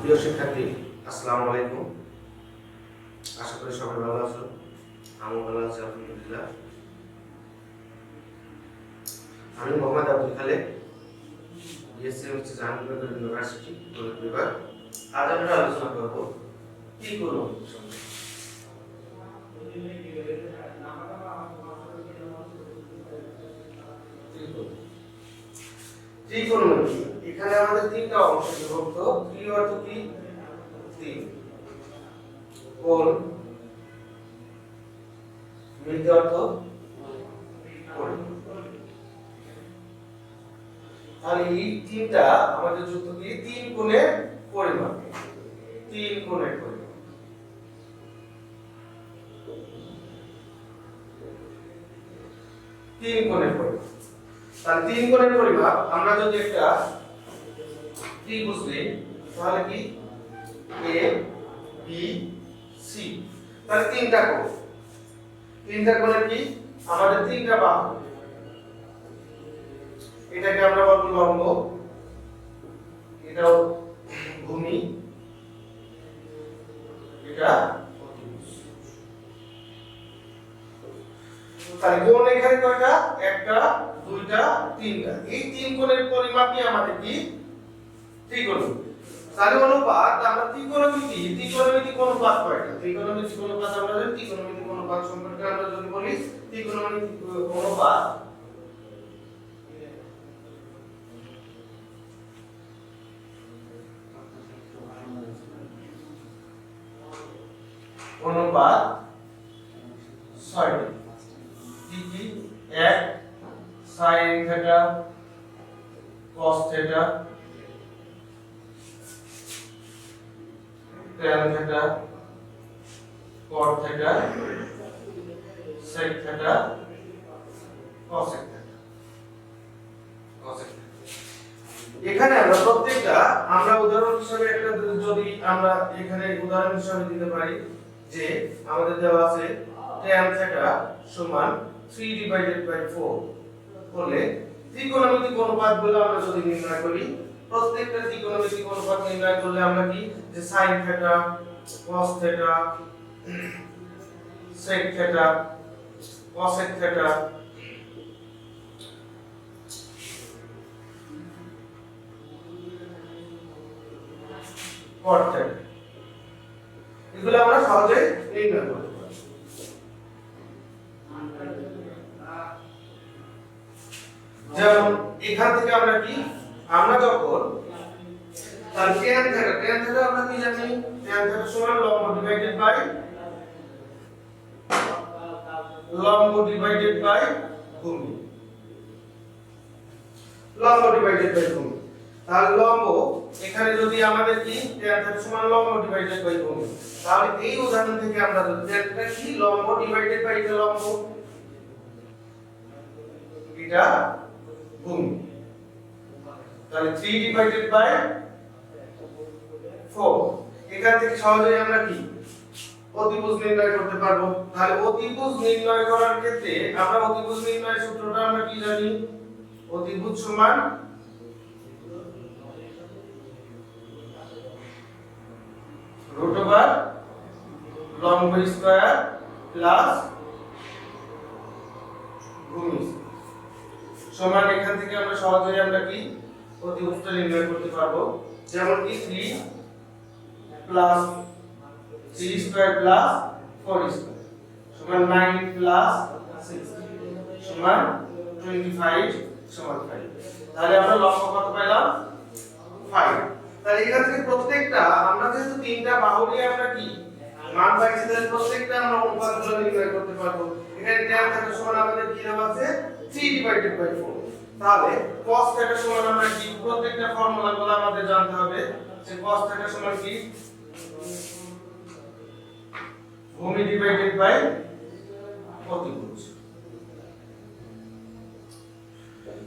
প্রিয় শিক্ষার্থী, আসসালামু আলাইকুম। আশা করি সবাই ভালো আছো। আমিও ভালো আছি, আলহামদুলিল্লাহ। আমি মোহাম্মদ আব্দুল খালেক বিএসসি হচ্ছে জাহাঙ্গীরনগর ইউনিভার্সিটি বিভাগ। আজ আমরা আলোচনা করব কি করব ত্রিকোণমিতি। এখানে আমাদের তিনটা অংশ বিভক্ত। ত্রি অর্থ কি? কোণ। মিতি অর্থ? তাহলে এই তিনটা আমাদের যুক্ত কি? তিন কোণের পরিমাপ তিন কোণের পরিমাপ তিন কোণের পরিমাপ তাহলে তিন কোণের পরিমাপ, আমরা যদি একটা ত্রিভুজ নিই, তাহলে কি? এ বি সি তাহলে তিনটা কোণ। তিনটা কোণের কি? আমাদের তিনটা বাহু। এটাকে আমরা বলব লম্ব এটাও ভূমি। এটা তাহলে কোণ এখানে কয়টা? একটা, দুইটা, তিনটা। এই তিন কোণের পরিমাপই আমাদের কি? ত্রিকোণমিতি। তাহলে অনুপাত, আমরা ত্রিকোণমিতি ত্রিকোণমিতি অনুপাত কয়টা? ত্রিকোণমিতি অনুপাত আমরা জানি, ত্রিকোণমিতি অনুপাত সম্পর্কে আমরা যদি বলি, ত্রিকোণমিতি অনুপাত অনুপাত ছয়টি ট্যান এখানে আমরা প্রত্যেকটা, আমরা উদাহরণ হিসেবে একটা যদি আমরা এখানে উদাহরণ হিসেবে দিতে পারি যে আমাদের দেওয়া আছে tan থিটা সমান 3 ডিভাইডেড বাই 4 হলে ত্রিকোণমিতিক অনুপাত বলে আমরা যদি নির্ণয় করি, প্রত্যেকটা ত্রিকোণমিতিক অনুপাত নির্ণয় করলে আমরা কি? যে sin theta cos theta sec theta cosec theta cot theta এগুলো আমরা সহজে নির্ণয় করতে পারি। যেমন, এখান থেকে আমরা কি? আমরা যখন তার tan থিটা tan থিটা আমরা কি জানি? tan থিটা সমান লম্ব ডিভাইডেড বাই লম্ব ডিভাইডেড বাই ভূমি। লম্ব ডিভাইডেড বাই ভূমি। তাহলে লম্ব এখানে যদি আমাদের কি? tan থিটা সমান লম্ব ডিভাইডেড বাই ভূমি। তাহলে এই উদাহরণ থেকে আমরা যদি tan থিটা কি? লম্ব ডিভাইডেড বাই এটা লম্ব এটা ভূমি তাহলে 3 ডিভাইডেড বাই 4 এখান থেকে সহজেই আমরা কি? অতিভুজ নির্ণয় করতে পারব। তাহলে অতিভুজ নির্ণয় করার ক্ষেত্রে আমরা অতিভুজ নির্ণয়ের সূত্রটা আমরা কি জানি? অতিভুজ সমান রুট ওভার লম্ব স্কয়ার প্লাস ভূমি সমান এখান থেকে আমরা সহজেই আমরা কি অতিভুজটা নির্ণয় করতে পারব? যেমন কি 3 প্লাস 3 স্কয়ার প্লাস 4 স্কয়ার সমান 9 প্লাস 6 সমান 25 সমান 5 তাহলে আমরা লম্ব কত পেলাম? 5 তাহলে এখান থেকে প্রত্যেকটা, আমরা যেহেতু তিনটা বাহু নিয়ে আমরা কি? মান পাইছি, তাহলে প্রত্যেকটা আমরা অনুপাতগুলো নির্ণয় করতে পারব। এখানে tan থাকা সমান আমাদের কি দেওয়া আছে? 3 ডিভাইডেড বাই 4 তাহলে cos থাকা সমান আমরা কি? প্রত্যেকটা ফর্মুলাগুলো আমাদের জানতে হবে যে cos থাকা সমান কি? ভূমি ডিভাইডেড বাই অতিভুজ।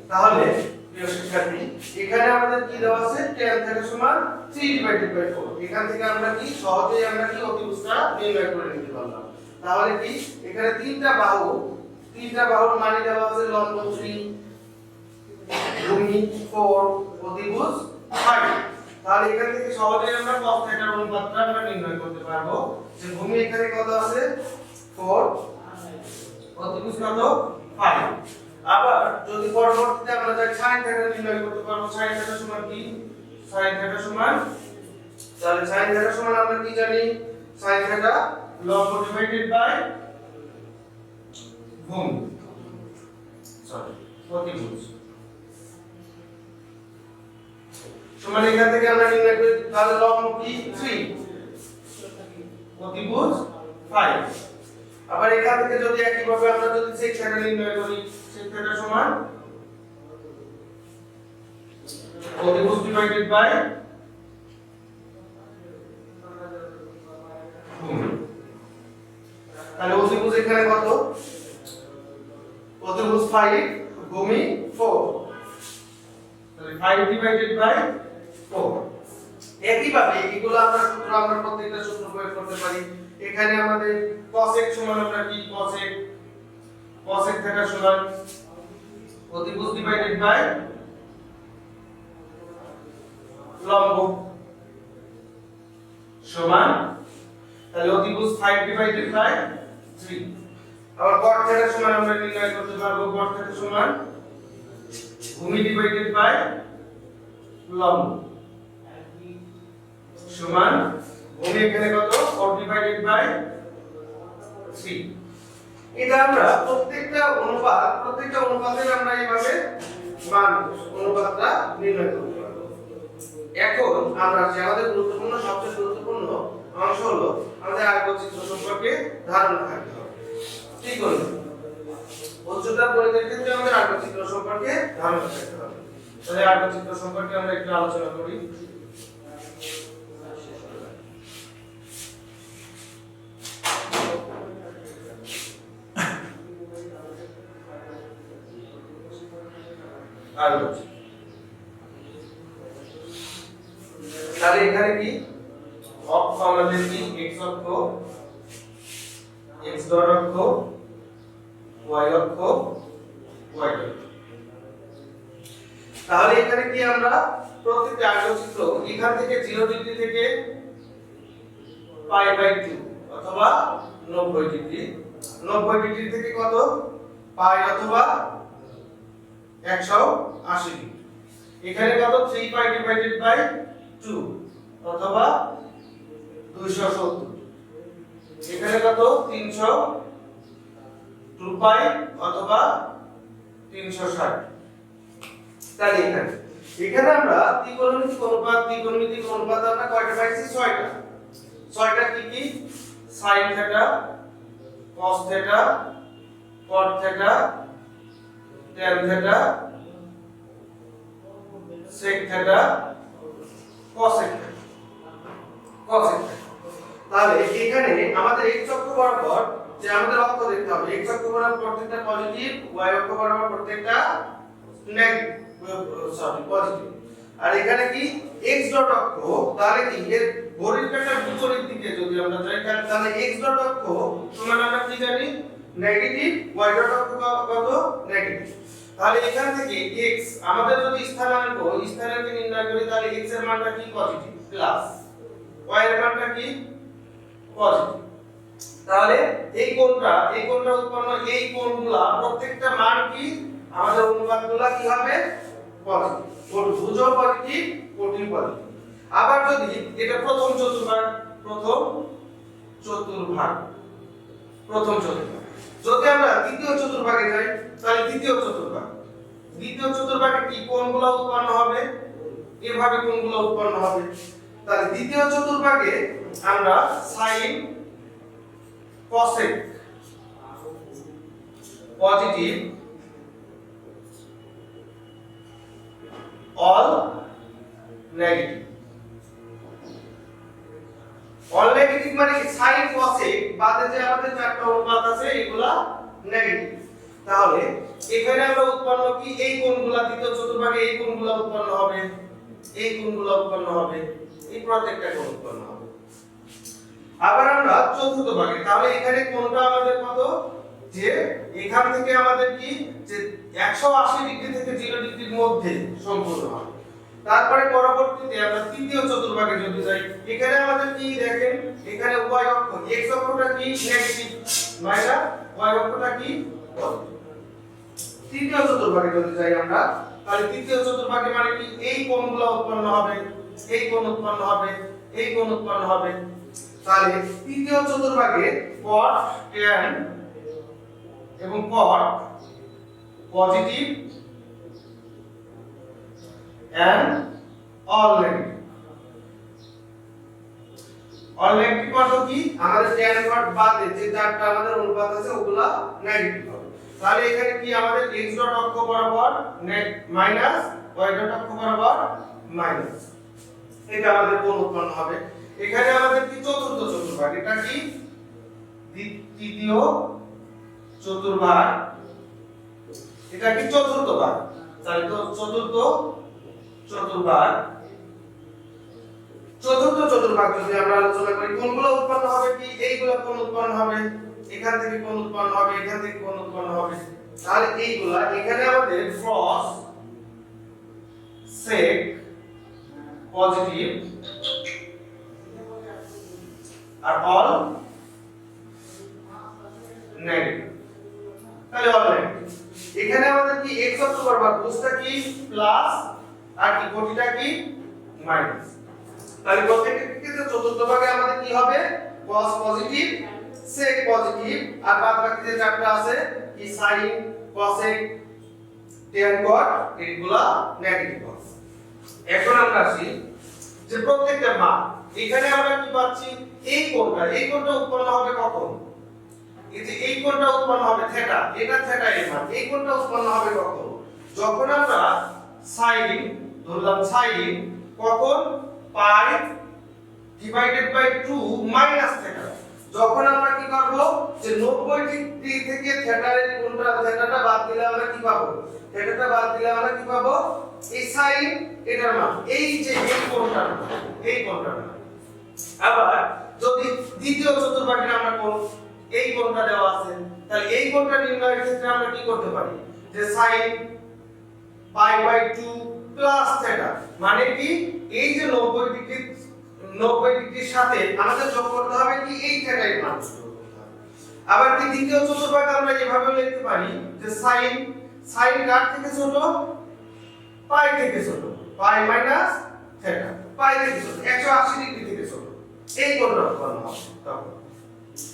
তাহলে প্রিয় শিক্ষার্থী, এখানে আমাদের কি দেওয়া আছে? tan থিটা সমান 3 ডিভাইডেড বাই 4 এখান থেকে আমরা কি? সহজেই আমরা কি অতিভুজটা নির্ণয় করে নিতে পারলাম। তাহলে কি? এখানে তিনটা বাহু তিনটা বাহুর মানে দেওয়া আছে লম্ব 3 ভূমি 4 অতিভুজ 5 তাহলে এখান থেকে সহজেই আমরা cos থিটার অনুপাতটা আমরা নির্ণয় করতে পারব। যে ভূমি এখানে কত আছে? 4 অতিভুজ কত? 5 আবার যদি পরবর্তীতে আমরা যাই sin থিটা নির্ণয় করতে পারব। sin থিটা সমান কি? sin থিটা সমান? তাহলে sin থিটা সমান আমরা কি জানি? sin থিটা লম্ব ডিভাইডেড বাই ভূমি সরি অতিভুজ সমান, এখান থেকে আমরা নির্ণয় করি তাহলে লম্ব কি? 3 অতিভুজ 5 আবার এখান থেকে যদি একই ভাবে আমরা যদি sec θ নির্ণয় করি θ সমান অতিভুজ ডিভাইডেড বাই তাহলে অতিভুজ এখানে কত? অতিভুজ 5 ভূমি 4 তাহলে 5 ডিভাইডেড বাই 4 একইভাবে এগুলো আমরা সূত্র আমরা প্রত্যেকটা সূত্র প্রয়োগ করতে পারি। এখানে আমাদের cosec সমান আমরা কি? cosec cosec থিটা সমান অতিভুজ ডিভাইডেড বাই লম্ব সমান, তাহলে অতিভুজ 5 ডিভাইডেড বাই 3 আবার cot থিটা সমান আমরা নির্ণয় করতে পারব cot থিটা সমান ভূমি ডিভাইডেড বাই লম্ব। সমান ভূমি এখানে কত? 4 ডিভাইডেড বাই 3 এটা আমরা প্রত্যেকটা অনুপাত, প্রত্যেকটা অনুপাতের আমরা এইভাবে মান, অনুপাতটা নির্ণয় করতে পারব। এখন আমরা আমাদের গুরুত্বপূর্ণ, সবচেয়ে গুরুত্বপূর্ণ অংশ হলো আমাদের আয়তচিত্র সম্পর্কে ধারণা থাকতে হবে। ঠিক হলো উচ্চতার গণিতের ক্ষেত্রে আমাদের আয়তচিত্র সম্পর্কে ধারণা থাকতে হবে। তাহলে আয়তচিত্র সম্পর্কে আমরা একটু আলোচনা করি। তাহলে এখানে কি? অক্ষ আমাদের কি? x অক্ষ, x ডট অক্ষ y অক্ষ y তাহলে এখানে কি আমরা প্রত্যেকটা আয়তচিত্র এখান থেকে 0 ডিগ্রি থেকে পাই বাই 2 অথবা 90 ডিগ্রি। 90 ডিগ্রি থেকে কত? পাই অথবা 180 ডিগ্রি। এখানে কত? 3 পাই ডিভাইডেড বাই 2 অথবা 270 এখানে কত? 300 2 পাই অথবা 360 তাহলে এখানে এখানে আমরা ত্রিকোণমিতিক অনুপাত ত্রিকোণমিতিক অনুপাত আমরা কয়টা পাইছি? ছয়টা। ছয়টা কি কি? sin theta cos theta cot theta tan theta sec theta cosec theta. cosec theta. তাহলে এখানে আমাদের x অক্ষ বরাবর যে আমাদের অক্ষ দেখতে হবে। X অক্ষ বরাবর প্রত্যেকটা পজিটিভ y অক্ষ বরাবর প্রত্যেকটা নেগেটিভ সরি পজিটিভ আর এখানে কি? X ডট অক্ষ, তাহলে কি? এর ঘড়ির বিপরীত দিকে যদি আমরা যাই তাহলে- x ডট অক্ষ সমান আমরা কি জানি? নেগেটিভ y ডট অক্ষ কত? নেগেটিভ তাহলে এখান থেকে x, আমাদের যদি স্থানাঙ্ক স্থানাঙ্ক নির্ণয় করি, তাহলে x এর মানটা কি? পজিটিভ প্লাস y এর মানটা কি? পজিটিভ তাহলে এই কোণটা এই কোণটা উৎপন্ন, এই কোণগুলা, প্রত্যেকটা মান কি? আমাদের অনুপাতগুলা কি হবে? পজিটিভ। কোণ ভুজও পজিটিভ কোণই পজিটিভ। আবার যদি এটা প্রথম চতুর্ভাগ প্রথম চতুর্ভাগ প্রথম চতুর্ভাগ। যদি আমরা দ্বিতীয় চতুর্ভাগে যাই, তাহলে দ্বিতীয় চতুর্ভাগ। দ্বিতীয় চতুর্ভাগে কি কোণগুলো উৎপন্ন হবে? এভাবে কোণগুলো উৎপন্ন হবে। তাহলে দ্বিতীয় চতুর্ভাগে আমরা sine cosec positive. All negative. All negative মানে কি? Sin বাদে যে আমাদের চারটা অনুপাত আছে, এগুলা নেগেটিভ তাহলে এখানে আমরা উৎপন্ন কি? এই কোণগুলা দ্বিতীয় চতুর্ভাগে এই কোণগুলা উৎপন্ন হবে। এই কোণগুলা উৎপন্ন হবে। এই প্রত্যেকটা কোণ উৎপন্ন হবে। আবার আমরা চতুর্থ ভাগে তাহলে এখানে কোনটা আমাদের কত? যে এখান থেকে আমাদের কি? যে 180 ডিগ্রি থেকে 0 ডিগ্রির মধ্যে সম্পূর্ণ হয়। তারপরে পরবর্তীতে আমরা তৃতীয় চতুর্ভাগে যদি যাই, এখানে আমাদের কি দেখেন? এখানে y অক্ষ, x অক্ষটা কি? নেগেটিভ মাইনাস y অক্ষটা কি? তৃতীয় চতুর্ভাগে যদি যাই আমরা, তাহলে তৃতীয় চতুর্ভাগে মানে কি? এই কোণগুলো উৎপন্ন হবে, এই কোণ উৎপন্ন হবে, এই কোণ উৎপন্ন হবে। তাহলে তৃতীয় চতুর্ভাগে cot tan এবং cot positive and all negative all negative অর্থ কি? আমাদের tan cot বাদে যে চারটা আমাদের অনুপাত আছে, ওগুলা নেগেটিভ হবে। তাহলে এখানে কি আমাদের x ডট অক্ষ বরাবর মাইনাস y ডট অক্ষ বরাবর মাইনাস এটা আমাদের কোণ উৎপন্ন হবে? এখানে আমাদের কি চতুর্থ চতুর্ভাগ? এটা কি? তৃতীয় চতুর্ভাগ। এটা কি চতুর্থ ভাগ? তাহলে তো চতুর্থ চতুর্ভাগ। চতুর্থ চতুর্ভাগ যদি আমরা আলোচনা করি, কোনগুলো উৎপন্ন হবে কি? এইগুলো কোন উৎপন্ন হবে? এখান থেকে কোন উৎপন্ন হবে? এখান থেকে কোন উৎপন্ন হবে? তাহলে এইগুলা এখানে আমাদের ক্রস সেক পজিটিভ আর অল নেগেটিভ তাহলে অল নেগেটিভ এখানে আমাদের কি x অক্ষ বরাবর কোসটা কি? প্লাস আর কি কোটিটা কি? মাইনাস তাহলে প্রত্যেকটা ক্ষেত্রে চতুর্থ ভাগে আমাদের কি হবে? cos পজিটিভ sec পজিটিভ আর বাদ বাকি যে চারটা আছে কি? sin, cosec, tan cot, এগুলা নেগেটিভ হবে এখন আমরা আসি যে প্রত্যেকটা মান। এখানে আমরা কি পাচ্ছি? এই কোণটা। এই কোণটা উৎপন্ন হবে কখন? এই যে এই কোণটা উৎপন্ন হবে থিটা। এটা থিটা এর মান। এই কোণটা উৎপন্ন হবে কখন? যখন আমরা সাইন ধরলাম সাইন কখন? Pi divided by 2 minus theta. যখন আমরা কি করব? যে 90 ডিগ্রি থেকে থিটার এই কোণটা থিটাটা বাদ দিলে আমরা কি পাবো? থিটাটা বাদ দিলে আমরা কি পাবো? এই sin এটার মান। এই যে এই কোণটার মান, এই কোণটার মান। আবার যদি দ্বিতীয় চতুর্ভাগের আমরা কোণ এই কোণটা দেওয়া আছে, তাহলে এই কোণটা নির্ণয়ের ক্ষেত্রে আমরা কি করতে পারি? যে sin pi by 2 plus theta মানে কি? এই যে 90 ডিগ্রি 90 ডিগ্রির সাথে আমাদের যোগ করতে হবে কি? এই থিটার মান। আবার কি দ্বিতীয় চতুর্ভাগ আমরা এভাবে লিখতে পারি যে sin sin কার থেকে ছোট পাই থেকে ছোট। পাই মাইনাস থিটা পাই থেকে ছোট। 180 ডিগ্রি এই উৎপন্ন হবে। তখন।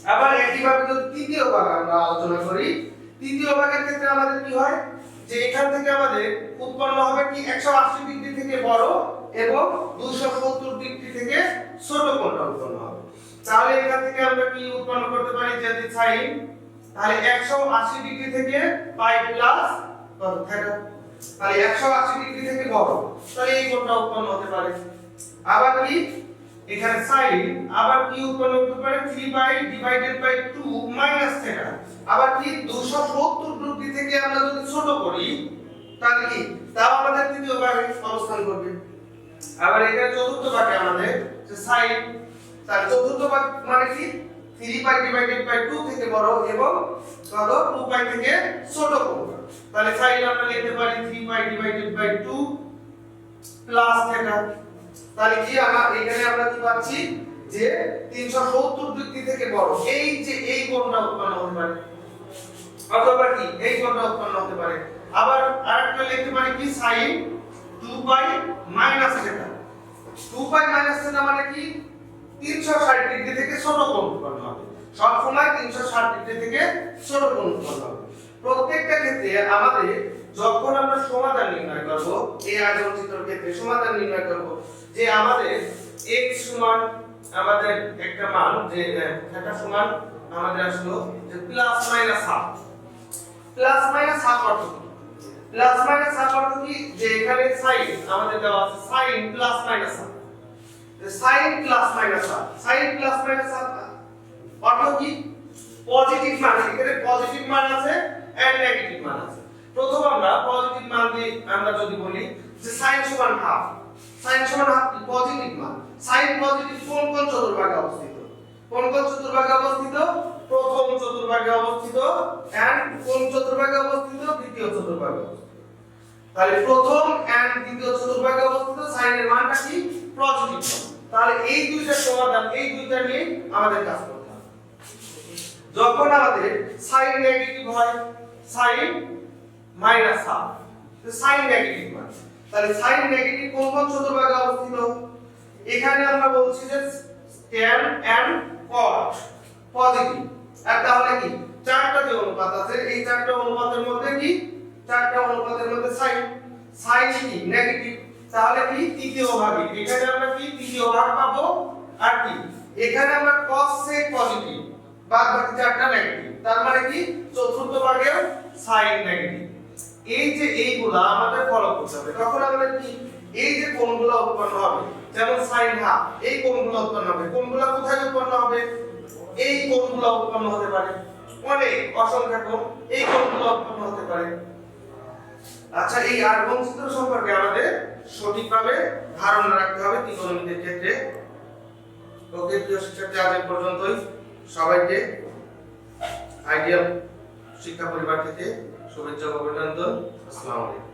আবার একইভাবে যদি তৃতীয় ভাগ আমরা আলোচনা করি, তৃতীয় ভাগের ক্ষেত্রে আমাদের কি হয়? যে এখান থেকে আমাদের উৎপন্ন হবে কি 180 ডিগ্রি থেকে বড় এবং 270 ডিগ্রি থেকে ছোট কোণটা উৎপন্ন হবে। তাহলে এখান থেকে আমরা কি উৎপন্ন করতে পারি? যদি sin তাহলে 180 ডিগ্রি থেকে পাই প্লাস থিটা। তাহলে 180 ডিগ্রি থেকে বড়। তাহলে এই কোণটা উৎপন্ন হতে পারে। আবার কি? এখানে sin আবার কি উৎপন্ন হতে পারে? 3 by divided by 2 minus theta আবার কি? 270 ডিগ্রি থেকে আমরা যদি ছোট করি, তাহলে কি? তাও আমাদের তৃতীয় ভাগে অবস্থান করবে। আবার এখানে চতুর্থ ভাগে আমাদের যে sin, তার চতুর্থ ভাগ মানে কি? 3 পাই ডিভাইডেড বাই 2 থেকে বড় এবং কত 2 পাই থেকে ছোট কোণ তাহলে sin আমরা লিখতে পারি 3 pi divided by 2 plus theta তাহলে কি আমরা এখানে আমরা কি পাচ্ছি? যে 370 ডিগ্রি থেকে বড়। এই যে এই কোণটা উৎপন্ন হতে পারে। অথবা কি? এই কোণটা উৎপন্ন হতে পারে। আবার আরেকটা লিখতে পারি কি? sin 2 pi minus theta. 2 pi minus theta মানে কি? 360 ডিগ্রি থেকে ছোট কোণ উৎপন্ন হবে। সব সময় 360 ডিগ্রি থেকে ছোট কোণ উৎপন্ন হবে। প্রত্যেকটা ক্ষেত্রে আমাদের যখন আমরা সমাধান নির্ণয় করব এই আচরণ চিত্রের ক্ষেত্রে সমাধান নির্ণয় করব, যে আমাদের x সমান আমাদের একটা মান, যে থিটা সমান আমাদের আসলো যে plus minus half plus minus half অর্থ প্লাস মাইনাস হাফ অর্থ কি? যে এখানে সাইন আমাদের দেওয়া আছে sine plus minus half sine plus minus half sine plus minus half অর্থ কি? পজিটিভ মান। এখানে পজিটিভ মান আছে এন্ড নেগেটিভ মান আছে। প্রথম আমরা পজিটিভ মান দিয়ে আমরা যদি বলি যে সাইন সমান হাফ সাইন সমান হাফ পজিটিভ মান। সাইন পজিটিভ কোন কোন চতুর্ভাগে অবস্থিত? কোন কোন চতুর্ভাগে অবস্থিত? প্রথম চতুর্ভাগে অবস্থিত এন্ড কোন চতুর্ভাগে অবস্থিত? দ্বিতীয় চতুর্ভাগে অবস্থিত। তাহলে প্রথম এন্ড দ্বিতীয় চতুর্ভাগে অবস্থিত সাইনের মানটা কি? পজিটিভ তাহলে এই দুইটা সমাধান, এই দুইটা নিয়ে আমাদের কাজ করতে হবে। যখন আমাদের সাইন নেগেটিভ হয় sine minus half. Sine negative হয় তাহলে সাইন নেগেটিভ কোন কোন চতুর্ভাগে অবস্থিত? এখানে আমরা বলছি যে tan and cot পজিটিভ আর তাহলে কি? চারটা যে অনুপাত আছে, এই চারটা অনুপাতের মধ্যে কি? চারটা অনুপাতের মধ্যে সাইন সাইন কি? নেগেটিভ তাহলে কি? তৃতীয় ভাগে। এখানে আমরা কি? তৃতীয় ভাগ পাবো। আর কি? এখানে আমরা cos sec পজিটিভ বাদ বাকি চারটা নেগেটিভ তার মানে কি? চতুর্থ ভাগেও সাইন নেগেটিভ এই যে এইগুলা আমাদের ফলো করতে হবে, তখন আমাদের কি? এই যে কোণগুলো উৎপন্ন হবে, যেমন সাইন হাফ এই কোণগুলো উৎপন্ন হবে কোণগুলো কোথায় উৎপন্ন হবে? এই কোণগুলো উৎপন্ন হতে পারে? অনেক, অসংখ্য কোণ এই কোণগুলো উৎপন্ন হতে পারে? আচ্ছা এই আর্গন চিত্র সম্পর্কে আমাদের সঠিকভাবে ধারণা রাখতে হবে ত্রিকোণমিতির ক্ষেত্রে। ওকে, প্রিয় শিক্ষার্থী, আজ পর্যন্তই। সবাইকে আইডিয়াল শিক্ষা পরিবার থেকে শুভেচ্ছা অভিনন্দন। আসসালামু আলাইকুম।